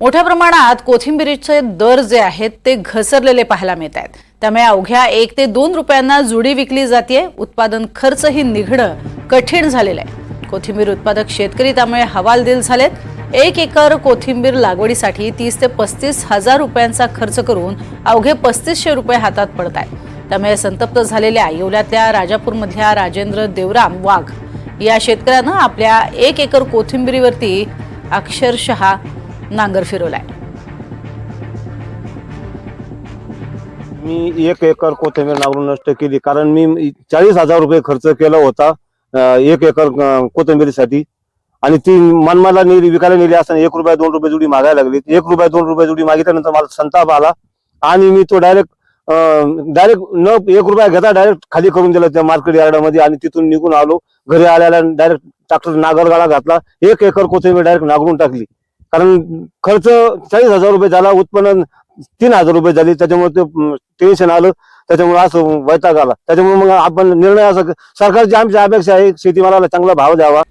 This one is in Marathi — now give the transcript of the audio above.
मोठ्या प्रमाणात कोथिंबिरीचे दर जे आहेत ते घसरलेले पाहायला मिळत आहेत. त्यामुळे अवघ्या एक ते दोन रुपयांना जुडी विकली जाते उत्पादन खर्चही निघणं कठीण झालेलं आहे. कोथिंबीर उत्पादक शेतकरी त्यामुळे हवालदिल झालेत. एक एकर कोथिंबीर लागवडीसाठी तीस ते पस्तीस हजार रुपयांचा खर्च करून अवघे पस्तीसशे रुपये हातात पडत आहेत. त्यामुळे संतप्त झालेल्या येवल्यातल्या राजापूरमधल्या राजेंद्र देवराम वाघ या शेतकऱ्यानं आपल्या एक एकर कोथिंबिरीवरती अक्षरशः नांगर फिरवलाय. मी एक एकर कोथिंबीर नांगरून नष्ट केली कारण मी चाळीस हजार रुपये खर्च केला होता एक एकर कोथिंबीरीसाठी. आणि ती मनमाला नेली विकायला नेली असताना एक रुपया दोन रुपये जुडी मागायला लागली. एक रुपया दोन रुपये जुडी मागितल्यानंतर मला संताप आला. आणि मी तो डायरेक्ट डायरेक्ट न एक रुपया घेता डायरेक्ट खाली करून दिला त्या मार्केट यार्डामध्ये आणि तिथून निघून आलो. घरी आल्याला डायरेक्ट ट्रॅक्टर नागरगाळा घातला. एक एकर कोथिंबीर डायरेक्ट नागरून टाकली. कारण खर्च चाळीस हजार रुपये झाला उत्पन्न तीन हजार रुपये झाले त्याच्यामुळे ते टेन्शन आलं त्याच्यामुळे असं वैताग आला. त्याच्यामुळे मग आपण निर्णय असा सरकारची आमची अपेक्षा आहे शेतीमालाला चांगला भाव द्यावा.